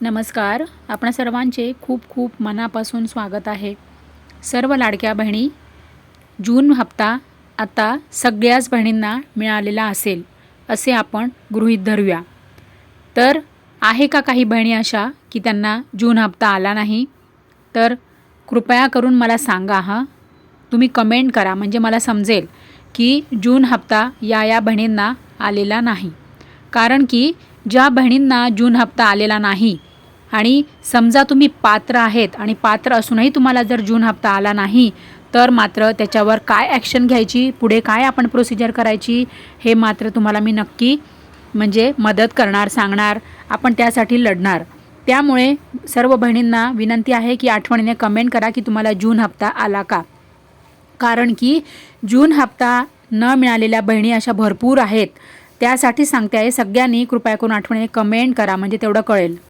नमस्कार. आपण सर्वांचे खूप खूप मनापासून स्वागत आहे. सर्व लाडक्या बहिणी जून हप्ता आता सगळ्याच बहिणींना मिळालेला असेल असे आपण गृहीत धरूया. तर आहे का काही बहिणी अशा की त्यांना जून हप्ता आला नाही? तर कृपया करून मला सांगा हां. तुम्ही कमेंट करा म्हणजे मला समजेल की जून हप्ता या या बहिणींना आलेला नाही. कारण की ज्या बहिणींना जून हप्ता आलेला नाही आणि समजा तुम्ही पात्र आहेत आणि पात्र असूनही तुम्हाला जर जून हप्ता आला नाही तर मात्र त्याच्यावर काय ॲक्शन घ्यायची पुढे काय आपण प्रोसिजर करायची हे मात्र तुम्हाला मी नक्की म्हणजे मदत करणार सांगणार आपण त्यासाठी लढणार. त्यामुळे सर्व बहिणींना विनंती आहे की आठवणीने कमेंट करा की तुम्हाला जून हप्ता आला का? कारण की जून हप्ता न मिळालेल्या बहिणी अशा भरपूर आहेत. त्यासाठी सांगते आहे सगळ्यांनी कृपया करून आठवणीने कमेंट करा म्हणजे तेवढं कळेल.